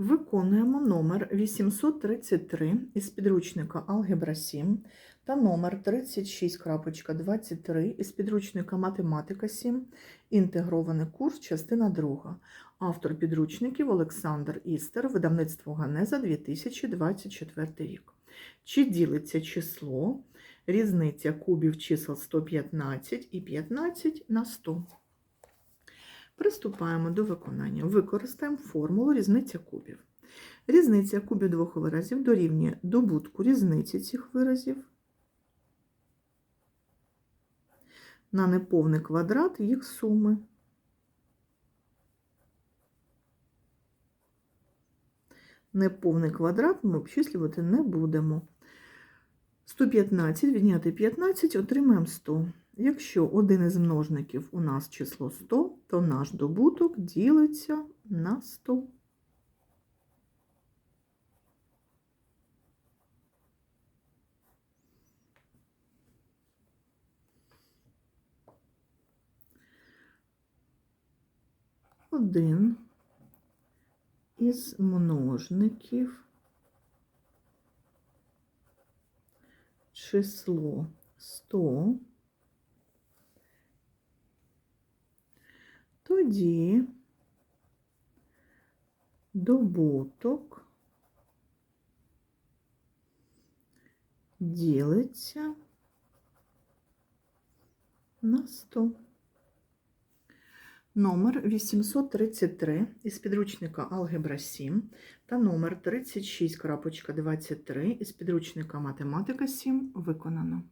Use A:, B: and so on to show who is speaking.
A: Виконуємо номер 833 із підручника Алгебра 7 та номер 36.23 із підручника Математика 7, інтегрований курс, частина 2. Автор підручників Олександр Істер, видавництво Ганеза 2024 рік. Чи ділиться число, різниця кубів чисел 115 і 15 на 100? Приступаємо до виконання. Використаємо формулу різниця кубів. Різниця кубів двох виразів дорівнює добутку різниці цих виразів на неповний квадрат їх суми. Неповний квадрат ми обчислювати не будемо. 115 відняти 15 отримаємо 100. Якщо один із множників у нас число 100, то наш добуток ділиться на 100. Один із множників число 100 тоді добуток ділиться на 100. Номер 833 із підручника Алгебра 7 та номер 36.23 із підручника Математика 7 виконано.